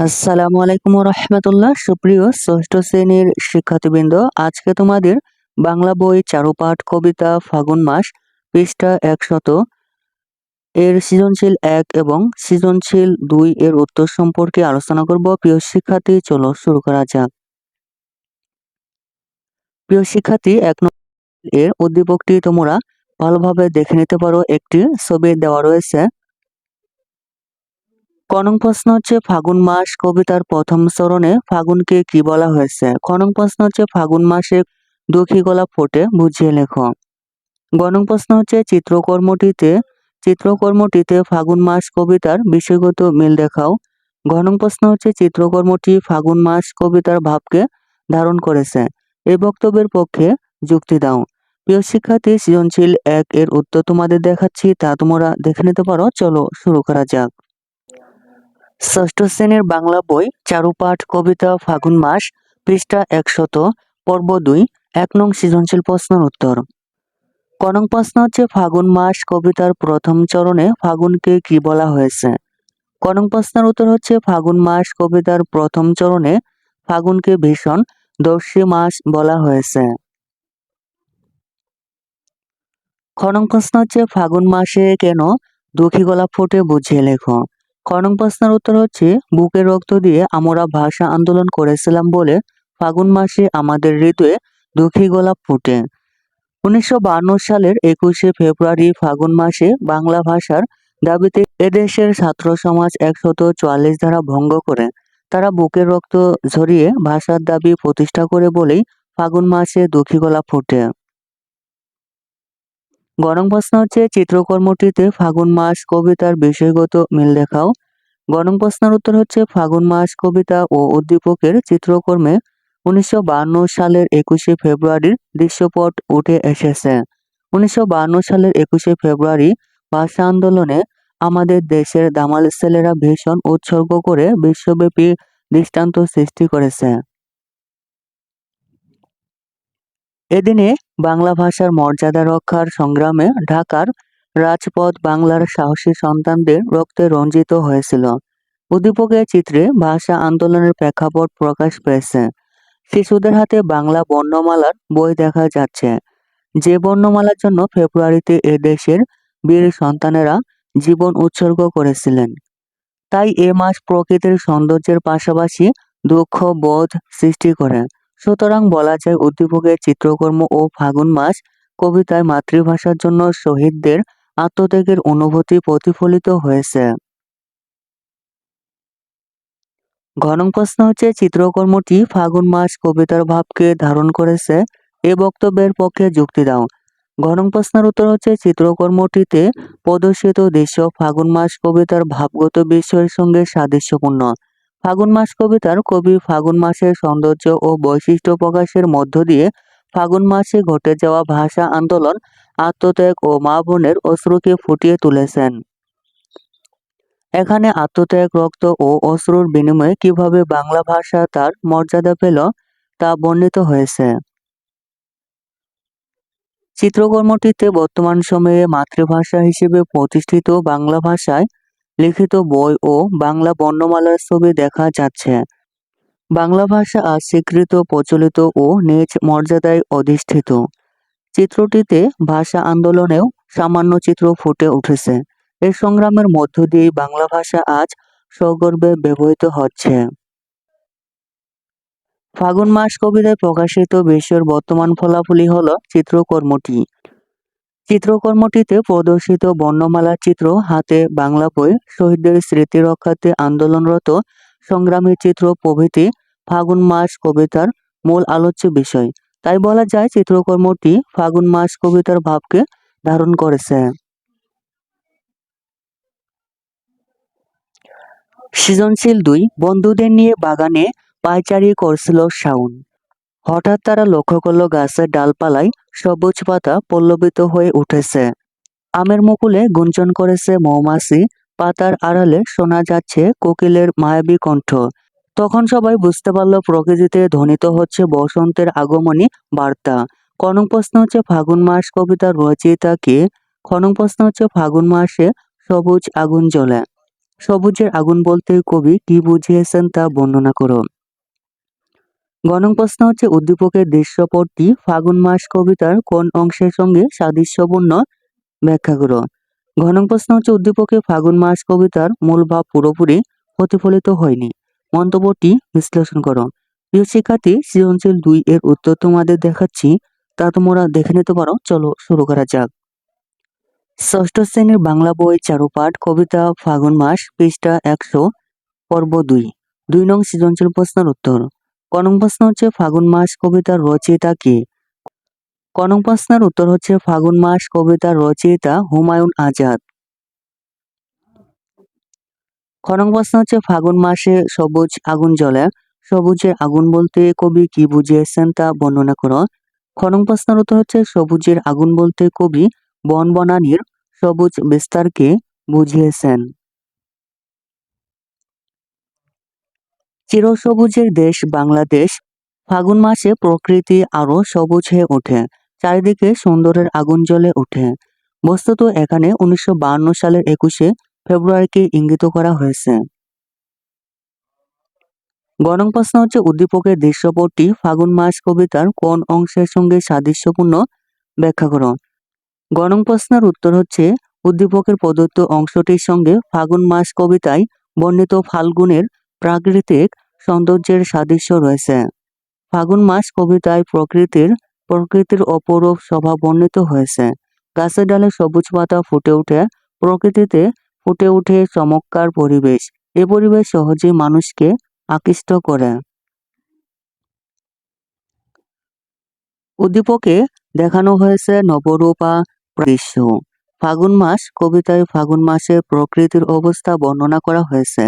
আসসালামু আলাইকুম রহমতুল্লাহ সুপ্রিয় ষষ্ঠ শ্রেণির শিক্ষার্থীবৃন্দ, আজকে তোমাদের বাংলা বই চারুপাঠ কবিতা ফাগুন মাস পৃষ্ঠা একশত। এর সৃজনশীল এক এবং সৃজনশীল দুই এর উত্তর সম্পর্কে আলোচনা করব। প্রিয় শিক্ষার্থী, চলো শুরু করা যাক। প্রিয় শিক্ষার্থী, এক এর উদ্দীপকটি তোমরা ভালোভাবে দেখে নিতে পারো। একটি ছবি দেওয়া রয়েছে। কনং প্রশ্ন হচ্ছে ফাগুন মাস, কবিতার প্রথম চরণে ফাগুনকে কি বলা হয়েছে? খনং প্রশ্ন হচ্ছে ফাগুন মাসে দুঃখী গলা ফোটে, বুঝিয়ে লেখো। গণং প্রশ্ন হচ্ছে চিত্রকর্মটিতে চিত্রকর্মটিতে ফাগুন মাস, কবিতার বিষয়গত মিল দেখাও। ঘনং প্রশ্ন হচ্ছে চিত্রকর্মটি ফাগুন মাস, কবিতার ভাবকে ধারণ করেছে। এই বক্তব্যের পক্ষে যুক্তি দাও। প্রিয় শিক্ষার্থী, সৃজনশীল এক এর উত্তর তোমাদের দেখাচ্ছি, তা তোমরা দেখে নিতে পারো। চলো শুরু করা যাক। ষষ্ঠ শ্রেণির বাংলা বই, চারুপাঠ, কবিতা, ফাগুন মাস, পৃষ্ঠা একশত, পর্ব দুই, এক নং সৃজনশীল প্রশ্নের উত্তর। কনং প্রশ্ন হচ্ছে, ফাগুন মাস কবিতার প্রথম চরণে ফাগুনকে কি বলা হয়েছে? কনং প্রশ্নের উত্তর হচ্ছে, ফাগুন মাস কবিতার প্রথম চরণে ফাগুনকে ভীষণ দর্শী মাস বলা হয়েছে। খনং প্রশ্ন হচ্ছে, ফাগুন মাসে কেন দুঃখী গলা ফুটে বুঝিয়ে লেখো? খনং প্রশ্নের উত্তর হচ্ছে, বুকের রক্ত দিয়ে আমরা ভাষা আন্দোলন করেছিলাম বলে ফাগুন মাসে আমাদের হৃদয়ে দুঃখী গোলাপ ফুটে। উনিশশো সালের একুশে ফেব্রুয়ারি ফাগুন মাসে বাংলা ভাষার দাবিতে এদেশের ছাত্র সমাজ একশত চুয়াল্লিশ ধারা ভঙ্গ করে। তারা বুকের রক্ত ঝরিয়ে ভাষার দাবি প্রতিষ্ঠা করে বলেই ফাগুন মাসে দুঃখী গোলাপ ফুটে। গরম প্রশ্ন হচ্ছে, চিত্রকর্মটিতে ফাগুন মাস কবিতার বিষয়গত মিল দেখাও। গরম প্রশ্নের উত্তর হচ্ছে, ফাগুন মাস কবিতা ও উদ্দীপকের চিত্রকর্মে উনিশশো সালের একুশে ফেব্রুয়ারির দৃশ্যপট উঠে এসেছে। উনিশশো সালের একুশে ফেব্রুয়ারি ভাষা আন্দোলনে আমাদের দেশের দামাল ছেলেরা ভীষণ উৎসর্গ করে বিশ্বব্যাপী দৃষ্টান্ত সৃষ্টি করেছে। এদিনে বাংলা ভাষার মর্যাদা রক্ষার সংগ্রামে ঢাকার রাজপথ বাংলার সাহসী সন্তানদের রক্তে রঞ্জিত হয়েছিল। উদ্দীপকের চিত্রে ভাষা আন্দোলনের প্রেক্ষাপট প্রকাশ পেয়েছে। শিশুদের হাতে বাংলা বর্ণমালার বই দেখা যাচ্ছে। যে বর্ণমালার জন্য ফেব্রুয়ারিতে এ দেশের বীর সন্তানেরা জীবন উৎসর্গ করেছিলেন। তাই এ মাস প্রকৃতির সৌন্দর্যের পাশাপাশি দুঃখ, বোধ সৃষ্টি করে। সুতরাং বলা যায়, উদ্দীপকের চিত্রকর্ম ও ফাগুন মাস কবিতায় মাতৃভাষার জন্য শহীদদের আত্মত্যাগের অনুভূতি প্রতিফলিত হয়েছে। ঘনং প্রশ্ন হচ্ছে, চিত্রকর্মটি ফাগুন মাস কবিতার ভাবকে ধারণ করেছে? এ বক্তব্যের পক্ষে যুক্তি দাও। ঘনং প্রশ্নের উত্তর হচ্ছে, চিত্রকর্মটিতে প্রদর্শিত দৃশ্য ফাগুন মাস কবিতার ভাবগত বিষয়ের সঙ্গে সাদৃশ্যপূর্ণ। ফাগুন মাস কবিতার কবি ফাগুন মাসের সৌন্দর্য ও বৈশিষ্ট্য প্রকাশের মধ্য দিয়ে ফাগুন মাসে ঘটে যাওয়া ভাষা আন্দোলন, আত্মত্যাগ ও মা বোনের অশ্রুকে ফুটিয়ে তুলেছেন। এখানে আত্মত্যাগ, রক্ত ও অশ্রুর বিনিময়ে কীভাবে বাংলা ভাষা তার মর্যাদা পেল তা বর্ণিত হয়েছে। চিত্রকর্মটিতে বর্তমান সময়ে মাতৃভাষা হিসেবে প্রতিষ্ঠিত বাংলা ভাষায় লিখিত বই ও বাংলা বর্ণমালার ছবি দেখা যাচ্ছে। বাংলা ভাষা আজ স্বীকৃত প্রচলিত ও নিজ মর্যাদায় অধিষ্ঠিত। চিত্রটিতে ভাষা আন্দোলনেও সামান্য চিত্র ফুটে উঠেছে। এই সংগ্রামের মধ্য দিয়ে বাংলা ভাষা আজ সগর্বে ব্যবহৃত হচ্ছে। ফাগুন মাস কবিতায় প্রকাশিত বিশ্বের বর্তমান ফলাফলই হল চিত্রকর্মটি। চিত্রকর্মটিতে প্রদর্শিত বর্ণমালার চিত্র হাতে বাংলা বই, শহীদদের স্মৃতি রক্ষার্থে আন্দোলনরত সংগ্রামী চিত্র প্রভৃতি, ফাগুন মাস কবিতার মূল আলোচ্য বিষয়। তাই বলা যায় চিত্রকর্মটি ফাগুন মাস কবিতার ভাবকে ধারণ করেছে। সৃজনশীল দুই বন্ধুদের নিয়ে বাগানে পায়চারি করছিল শাউন হঠাৎ তারা লক্ষ্য করল গাছের ডালপালায় সবুজ পাতা পল্লবিত হয়ে উঠেছে। আমের মুকুলে গুঞ্জন করেছে মৌমাছি, পাতার আড়ালে শোনা যাচ্ছে কোকিলের মায়াবী কণ্ঠ। তখন সবাই বুঝতে পারল প্রকৃতিতে ধ্বনিত হচ্ছে বসন্তের আগমনী বার্তা। কনক প্রশ্ন হচ্ছে ফাগুন মাস কবিতার রচয়িতা কে? খনক প্রশ্ন হচ্ছে ফাগুন মাসে সবুজ আগুন জ্বলে। সবুজের আগুন বলতে কবি কি বুঝিয়েছেন তা বর্ণনা করো গণং প্রশ্ন হচ্ছে, উদ্দীপকের দৃশ্যপটটি ফাগুন মাস কবিতার কোন অংশের সঙ্গে সাদৃশ্যপূর্ণ? ব্যাখ্যা করো। ঘনং প্রশ্ন হচ্ছে, উদ্দীপকে ফাগুন মাস কবিতার মূল ভাব পুরোপুরি প্রতিফলিত হয়নি। মন্তব্যটি বিশ্লেষণ করো। প্রিয় শিক্ষার্থী, সৃজনশীল দুই এর উত্তর তোমাদের দেখাচ্ছি, তা তোমরা দেখে নিতে পারো। চলো শুরু করা যাক। ষষ্ঠ শ্রেণির বাংলা বই চারুপাঠ কবিতা ফাগুন মাস পৃষ্ঠা একশো, পর্ব দুই। দুই নং সৃজনশীল প্রশ্নের উত্তর। কনং প্রশ্ন হচ্ছে ফাগুন মাস কবিতার রচয়িতা কে? কনং প্রশ্নের উত্তর হচ্ছে ফাগুন মাস কবিতার রচয়িতা হুমায়ুন আজাদ। খনং প্রশ্ন হচ্ছে ফাগুন মাসে সবুজ আগুন জ্বলে। সবুজের আগুন বলতে কবি কি বুঝিয়েছেন তা বর্ণনা করো। খনং প্রশ্নের উত্তর হচ্ছে সবুজের আগুন বলতে কবি বন বনানীর সবুজ বিস্তারকে বুঝিয়েছেন। চিরসবুজের দেশ বাংলাদেশ, ফাগুন মাসে প্রকৃতি আরও সবুজ হয়ে ওঠে, চারিদিকে সুন্দরের আগুন জ্বলে ওঠে। বস্তুত এখানে উনিশশো সালের একুশে ফেব্রুয়ারিকে ইঙ্গিত করা হয়েছে। গণং প্রশ্ন হচ্ছে, উদ্দীপকের দৃশ্যপটটি ফাগুন মাস কবিতার কোন অংশের সঙ্গে সাদৃশ্যপূর্ণ? ব্যাখ্যা করো। গণং প্রশ্নের উত্তর হচ্ছে, উদ্দীপকের প্রদত্ত অংশটির সঙ্গে ফাগুন মাস কবিতায় বর্ণিত ফাল্গুনের প্রাকৃতিক সৌন্দর্যের সাদৃশ্য রয়েছে। ফাগুন মাস কবিতায় প্রকৃতির প্রকৃতির অপরূপ স্বভাব বর্ণিত হয়েছে। গাছের ডালে সবুজ পাতা ফুটে ওঠে, প্রকৃতিতে ফুটে ওঠে চমৎকার পরিবেশ। এ পরিবেশ সহজেই মানুষকে আকৃষ্ট করে। উদ্দীপকে দেখানো হয়েছে নবরূপা দৃশ্য। ফাগুন মাস কবিতায় ফাগুন মাসে প্রকৃতির অবস্থা বর্ণনা করা হয়েছে।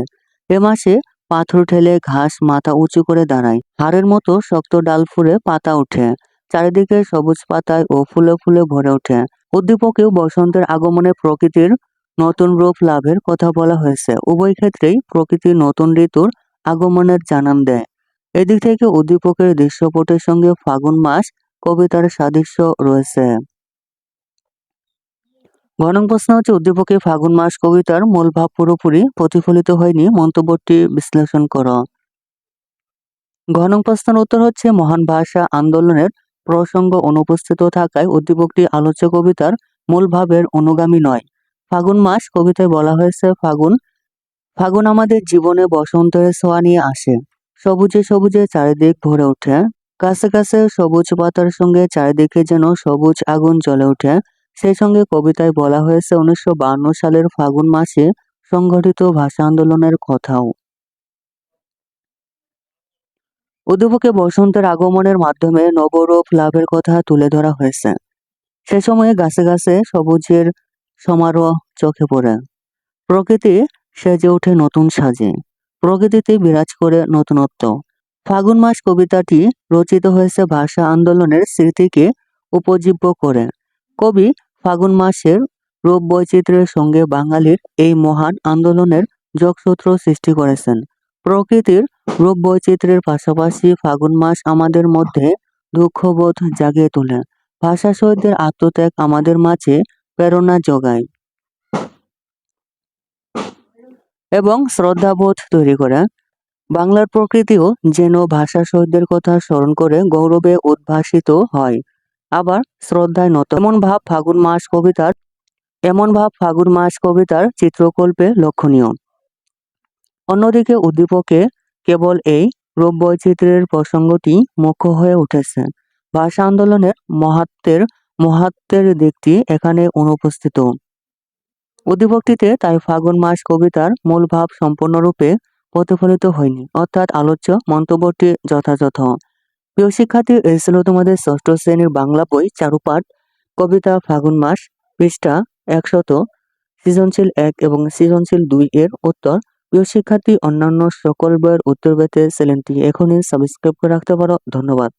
এ মাসে পাথর ঠেলে ঘাস মাথা উঁচু করে দাঁড়ায়। হাড়ের মতো শক্ত ডাল ফুলে পাতা ওঠে। চারিদিকে সবুজ পাতায় ও ফুলে ফুলে ভরে ওঠে। উদ্দীপকেও বসন্তের আগমনে প্রকৃতির নতুন রূপ লাভের কথা বলা হয়েছে। উভয় ক্ষেত্রেই প্রকৃতি নতুন ঋতুর আগমনের জানান দেয়। এদিক থেকে উদ্দীপকের দৃশ্যপটের সঙ্গে ফাগুন মাস কবিতার সাদৃশ্য রয়েছে। ঘনং প্রশ্ন হচ্ছে, উদ্দীপকে ফাগুন মাস কবিতার মূল ভাব পুরোপুরি প্রতিফলিত হয়নি, মন্তব্যটি বিশ্লেষণ কর। ঘনং প্রশ্নের উত্তর হচ্ছে, মহান ভাষা আন্দোলনের প্রসঙ্গ অনুপস্থিত থাকায় উদ্দীপকটি আলোচ্য কবিতার মূল ভাবের অনুগামী নয়। ফাগুন মাস কবিতায় বলা হয়েছে, ফাগুন ফাগুন আমাদের জীবনে বসন্তের ছোঁয়া নিয়ে আসে। সবুজে সবুজে চারিদিক ভরে ওঠে। কাছে কাছে সবুজ পাতার সঙ্গে চারিদিকে যেন সবুজ আগুন জ্বলে ওঠে। সেই সঙ্গে কবিতায় বলা হয়েছে উনিশশো সালের ফাগুন মাসে সংগঠিত ভাষা আন্দোলনের কথাও। উদ্দীপকে বসন্তের আগমনের মাধ্যমে নবরূপ লাভের কথা তুলে ধরা হয়েছে। সে সময়ে গাছে গাছে সবুজের সমারোহ চোখে পড়ে। প্রকৃতি সেজে ওঠে নতুন সাজে। প্রকৃতিতে বিরাজ করে নতুনত্ব। ফাগুন মাস কবিতাটি রচিত হয়েছে ভাষা আন্দোলনের স্মৃতিকে উপজীব্য করে। কবি ফাগুন মাসের রূপ বৈচিত্র্যের সঙ্গে বাঙালির এই মহান আন্দোলনের যোগসূত্র সৃষ্টি করেছেন। প্রকৃতির রূপ বৈচিত্র্যের পাশাপাশি ফাগুন মাস আমাদের মধ্যে দুঃখবোধ জাগিয়ে তোলে। ভাষা শহীদদের আত্মত্যাগ আমাদের মাঝে প্রেরণা যোগায়। এবং শ্রদ্ধাবোধ তৈরি করে। বাংলার প্রকৃতিও যেন ভাষা শহীদদের কথা স্মরণ করে গৌরবে উদ্ভাসিত হয়। আবার শ্রদ্ধায় নত। এমন ভাব ফাগুন মাস কবিতার, এমন ভাব ফাগুন মাস কবিতার চিত্রকল্পে লক্ষণীয়। অন্যদিকে উদ্দীপকে কেবল এই রূপ বৈচিত্র্যের প্রসঙ্গটি মুখ্য হয়ে উঠেছে। ভাষা আন্দোলনের মহাত্মের মহাত্মের দিকটি এখানে অনুপস্থিত। উদ্দীপকটিতে তাই ফাগুন মাস কবিতার মূল ভাব সম্পূর্ণরূপে প্রতিফলিত হয়নি। অর্থাৎ আলোচ্য মন্তব্যটি যথাযথ। প্রিয় শিক্ষার্থী, এই ছিল তোমাদের ষষ্ঠ শ্রেণির বাংলা বই, চারুপাঠ, কবিতা ফাগুন মাস, পৃষ্ঠা একশত, সৃজনশীল এক এবং সৃজনশীল দুই এর উত্তর। প্রিয় শিক্ষার্থী, অন্যান্য সকল বইয়ের উত্তর পেতে চ্যানেলটি এখনই সাবস্ক্রাইব করে রাখতে পারো। ধন্যবাদ।